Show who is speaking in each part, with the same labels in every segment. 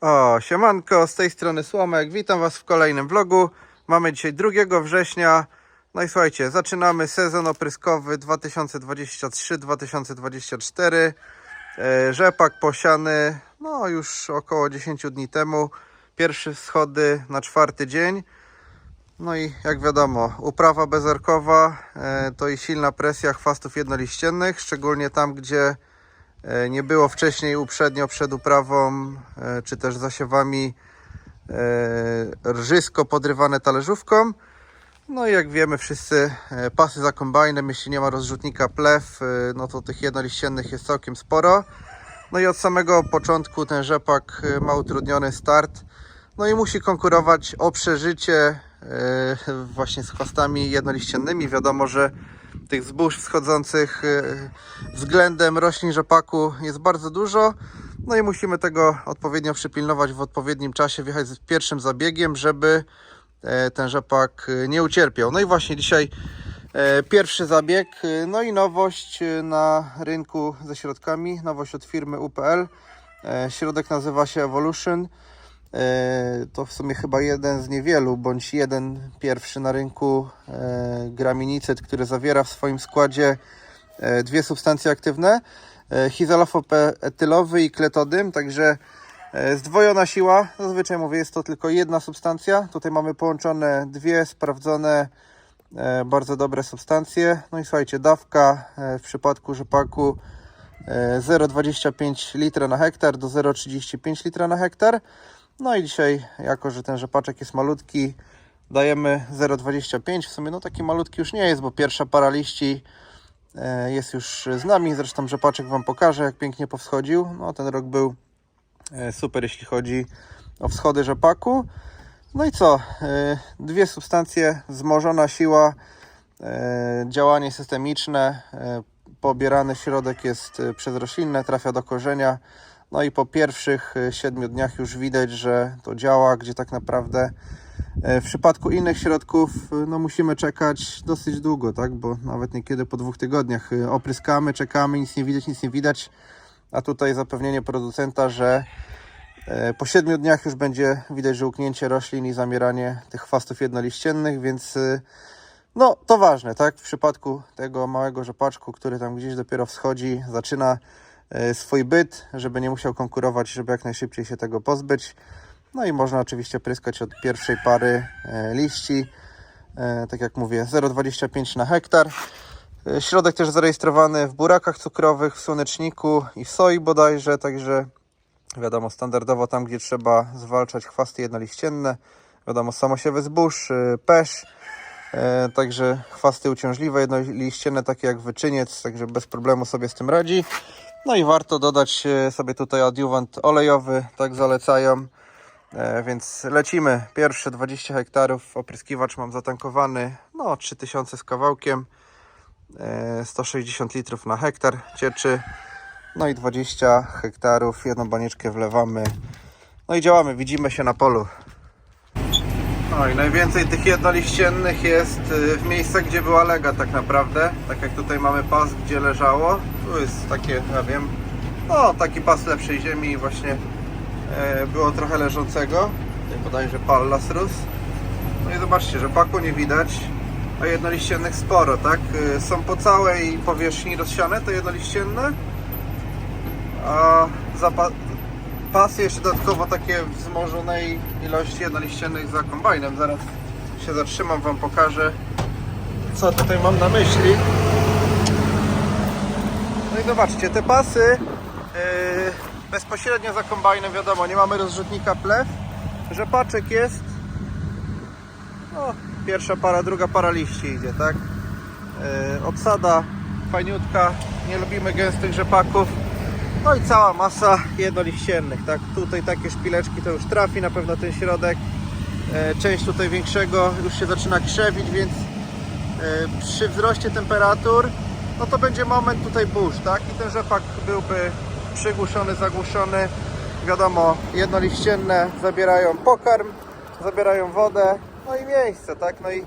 Speaker 1: O, siemanko, z tej strony Słomek, witam Was w kolejnym vlogu. Mamy dzisiaj 2 września. No i słuchajcie, zaczynamy sezon opryskowy 2023-2024. E, Rzepak posiany, no już około 10 dni temu. Pierwsze schody na czwarty dzień. No i jak wiadomo, uprawa bezarkowa e, to i silna presja chwastów jednoliściennych, szczególnie tam, gdzie nie było wcześniej uprzednio przed uprawą e, czy też zasiewami e, rżysko podrywane talerzówką. No i jak wiemy wszyscy, e, pasy za kombajnem, jeśli nie ma rozrzutnika plew, e, no to tych jednoliściennych jest całkiem sporo. No i od samego początku ten rzepak e, ma utrudniony start. No i musi konkurować o przeżycie e, właśnie z chwastami jednoliściennymi. Wiadomo, że tych zbóż wschodzących e, względem roślin rzepaku jest bardzo dużo. No i musimy tego odpowiednio przypilnować w odpowiednim czasie, wjechać z pierwszym zabiegiem, żeby e, ten rzepak e, nie ucierpiał. No i właśnie dzisiaj e, pierwszy zabieg, e, no i nowość na rynku ze środkami, nowość od firmy UPL. E, Środek nazywa się Evolution. E, To w sumie chyba jeden z niewielu, bądź jeden pierwszy na rynku e, graminicyd, który zawiera w swoim składzie e, dwie substancje aktywne, hizalofopetylowy i kletodym, także zdwojona siła, zazwyczaj mówię jest to tylko jedna substancja, tutaj mamy połączone dwie sprawdzone bardzo dobre substancje, no i słuchajcie, dawka w przypadku rzepaku e, 0,25 litra na hektar do 0,35 litra na hektar. No i dzisiaj, jako że ten rzepaczek jest malutki, dajemy 0,25. W sumie no taki malutki już nie jest, bo pierwsza para liści e, jest już z nami. Zresztą rzepaczek Wam pokażę, jak pięknie powschodził. No ten rok był e, super, jeśli chodzi o wschody rzepaku. No i co? E, Dwie substancje, wzmożona siła, działanie systemiczne, pobierany środek jest e, przezroślinne, trafia do korzenia. No i po pierwszych e, siedmiu dniach już widać, że to działa, gdzie tak naprawdę e, w przypadku innych środków e, no musimy czekać dosyć długo, tak? Bo nawet niekiedy po dwóch tygodniach e, opryskamy, czekamy, nic nie widać, nic nie widać. A tutaj zapewnienie producenta, że e, po siedmiu dniach już będzie widać żółknięcie roślin i zamieranie tych chwastów jednoliściennych, więc e, no to ważne, tak? W przypadku tego małego rzepaczku, który tam gdzieś dopiero wschodzi, zaczyna e, swój byt, żeby nie musiał konkurować, żeby jak najszybciej się tego pozbyć. No i można oczywiście pryskać od pierwszej pary e, liści. E, Tak jak mówię, 0,25 na hektar. E, Środek też zarejestrowany w burakach cukrowych, w słoneczniku i w soi bodajże, także wiadomo, standardowo tam, gdzie trzeba zwalczać chwasty jednoliścienne, wiadomo, samosiewy zbóż, e, pesz, E, także chwasty uciążliwe, jednoliścienne, takie jak wyczyniec, także bez problemu sobie z tym radzi. No i warto dodać e, sobie tutaj adiuwant olejowy, tak zalecają. E, więc lecimy. Pierwsze 20 hektarów opryskiwacz mam zatankowany, no 3000 z kawałkiem, e, 160 litrów na hektar cieczy. No i 20 hektarów, jedną banieczkę wlewamy. No i działamy, widzimy się na polu. No i najwięcej tych jednoliściennych jest y, w miejscach, gdzie była lega tak naprawdę. Tak jak tutaj mamy pas, gdzie leżało. Tu jest takie, ja wiem, no taki pas lepszej ziemi i właśnie e, było trochę leżącego. Tutaj bodajże pallas rósł. No i zobaczcie, że paku nie widać, a jednoliściennych sporo, tak? Y, Są po całej powierzchni rozsiane te jednoliścienne. A zapa- pasy jeszcze dodatkowo takie wzmożonej ilości jednoliściennych za kombajnem. Zaraz się zatrzymam, Wam pokażę co tutaj mam na myśli. No i zobaczcie, te pasy yy, bezpośrednio za kombajnem, wiadomo, nie mamy rozrzutnika plew. Rzepaczek jest. No, pierwsza para, druga para liści idzie, tak? Yy, obsada fajniutka, nie lubimy gęstych rzepaków. No i cała masa jednoliściennych, tak? Tutaj takie szpileczki to już trafi na pewno ten środek. E, Część tutaj większego już się zaczyna krzewić, więc e, przy wzroście temperatur, no to będzie moment tutaj burz, tak? I ten rzepak byłby przygłuszony, zagłuszony. Wiadomo, jednoliścienne zabierają pokarm, zabierają wodę, no i miejsce, tak? No i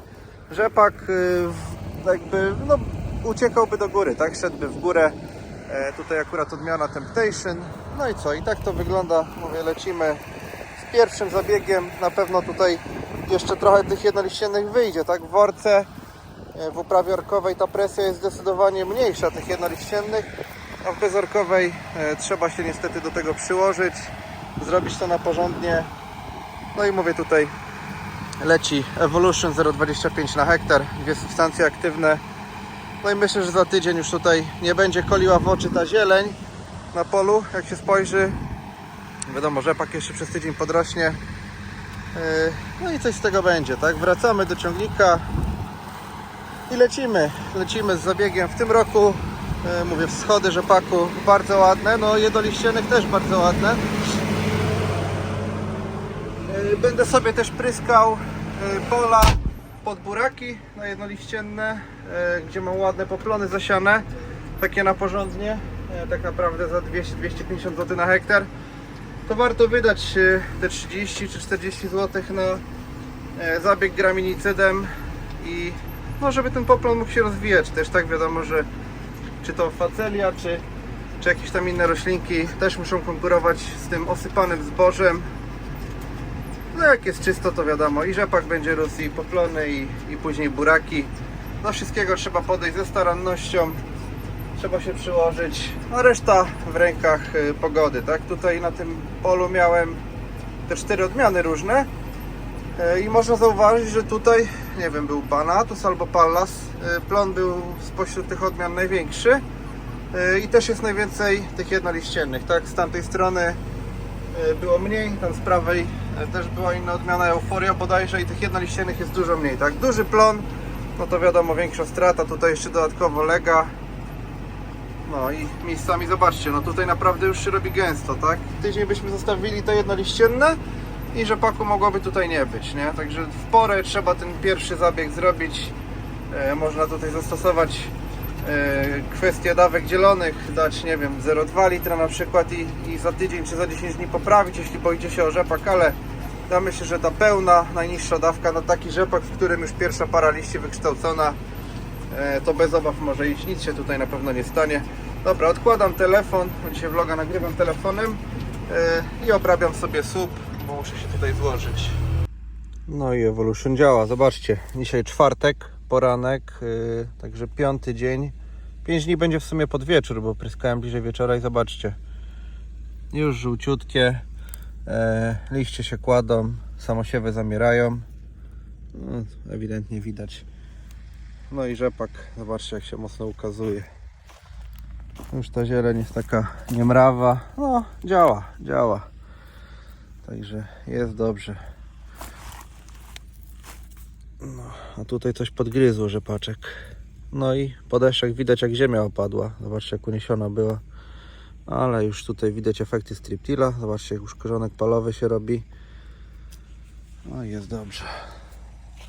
Speaker 1: rzepak y, jakby, no, uciekałby do góry, tak? Szedłby w górę. E, tutaj akurat odmiana Temptation. No i co? I tak to wygląda. Mówię, lecimy pierwszym zabiegiem. Na pewno tutaj jeszcze trochę tych jednoliściennych wyjdzie, tak? W worce e, w uprawie orkowej ta presja jest zdecydowanie mniejsza tych jednoliściennych, a w bezorkowej e, trzeba się niestety do tego przyłożyć, zrobić to na porządnie. No i mówię tutaj leci Evolution 0,25 na hektar, dwie substancje aktywne. No i myślę, że za tydzień już tutaj nie będzie koliła w oczy ta zieleń na polu, jak się spojrzy. Wiadomo, rzepak jeszcze przez tydzień podrośnie. Yy, No i coś z tego będzie, tak? Wracamy do ciągnika i lecimy. Lecimy z zabiegiem w tym roku. Yy, Mówię, wschody rzepaku bardzo ładne, no jedoliścienych też bardzo ładne. Yy, Będę sobie też pryskał pola pod buraki na jednoliścienne, gdzie mam ładne poplony zasiane, takie na porządnie, yy, tak naprawdę za 200-250 zł na hektar. To warto wydać yy, te 30 czy 40 zł na zabieg graminicydem i no, żeby ten poplon mógł się rozwijać. Też tak wiadomo, że czy to facelia, czy, czy jakieś tam inne roślinki też muszą konkurować z tym osypanym zbożem, no jak jest czysto, to wiadomo, i rzepak będzie rósł, i poplony, i, i później buraki. Do wszystkiego trzeba podejść ze starannością, trzeba się przyłożyć, a reszta w rękach y, pogody, tak? Tutaj na tym polu miałem te cztery odmiany różne y, i można zauważyć, że tutaj, nie wiem, był Panatus albo Pallas, y, plon był spośród tych odmian największy i też jest najwięcej tych jednoliściennych, tak? Z tamtej strony było mniej, tam z prawej też była inna odmiana euforia bodajże i tych jednoliściennych jest dużo mniej, tak? Duży plon, no to wiadomo większa strata, tutaj jeszcze dodatkowo lega. No i miejscami zobaczcie, no tutaj naprawdę już się robi gęsto, tak? Tydzień byśmy zostawili te jednoliścienne i rzepaku mogłoby tutaj nie być, nie? Także w porę trzeba ten pierwszy zabieg zrobić. E, można tutaj zastosować e, kwestię dawek dzielonych, dać nie wiem 0,2 litra na przykład i, i za tydzień czy za 10 dni poprawić, jeśli boicie się o rzepak, ale ja myślę, że ta pełna, najniższa dawka na taki rzepak, w którym już pierwsza para liści wykształcona, e, to bez obaw może iść, nic się tutaj na pewno nie stanie. Dobra, odkładam telefon, dzisiaj vloga nagrywam telefonem e, i obrabiam sobie słup, bo muszę się tutaj złożyć. No i Evolution działa, zobaczcie, dzisiaj czwartek, poranek, yy, także piąty dzień. 5 dni będzie w sumie pod wieczór, bo pryskałem bliżej wieczora i zobaczcie. Już żółciutkie, e, liście się kładą, samosiewy zamierają. No, ewidentnie widać. No i rzepak, zobaczcie jak się mocno ukazuje. Już ta zieleń jest taka niemrawa. No, działa, działa. Także jest dobrze. No, a tutaj coś podgryzło rzepaczek. No i po widać jak ziemia opadła. Zobaczcie jak uniesiona była. Ale już tutaj widać efekty striptila. Zobaczcie już korzonek palowy się robi. No i jest dobrze.